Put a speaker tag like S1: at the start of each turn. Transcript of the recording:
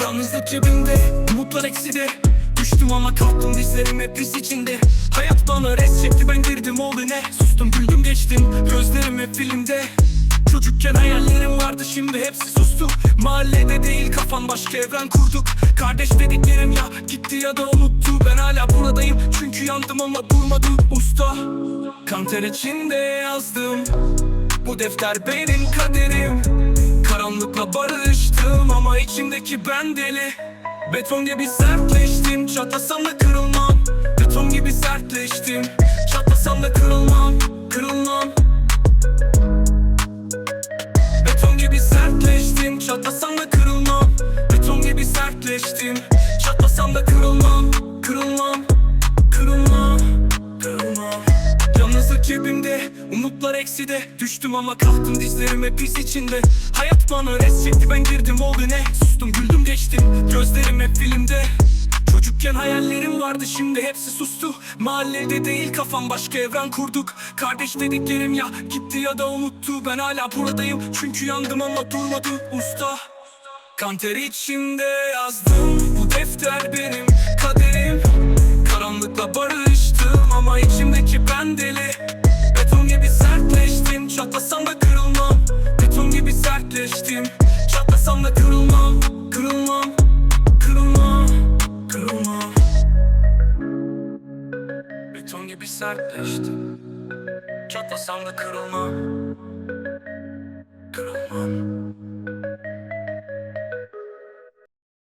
S1: Yalnızlık cebimde, umutlar ekside. Düştüm ama kalktım dizlerim hep pis içinde. Hayat bana res çekti ben girdim oldu ne Sustum güldüm geçtim gözlerim hep filmde. Çocukken hayallerim vardı şimdi hepsi sustu. Mahallede değil kafan başka evren kurduk. Kardeş ya gitti ya da unuttu. Ben hala buradayım. Çünkü yandım ama durmadı usta Kanter içinde yazdım. Bu defter benim kaderim. Karanlıkla barıştım ama içimdeki ben deli. Beton gibi sertleştim. Çatlasam da kırılmam. Beton gibi sertleştim. Çatlasam da kırılmam. Kırılmam. Beton gibi sertleştim. Çatlasam da kırılmam Yalnızlık cebimde, umutlar ekside. Düştüm ama kalktım dizlerim hep pis içinde. Hayat bana res çekti ben girdim oldu ne? Sustum güldüm geçtim. Gözlerim hep filmde. Çocukken hayallerim vardı şimdi hepsi sustu. Mahallede değil kafam başka evren kurduk. Kardeş dediklerim ya gitti ya da unuttu. Ben hala buradayım çünkü yandım ama durmadı usta Kanter içimde yazdım. Bu defter benim çatlasam da kırılmam. Beton gibi sertleştim. Çatlasam da kırılmam. Kırılmam, kırılmam, kırılmam. Beton gibi sertleştim. Çatlasam da kırılmam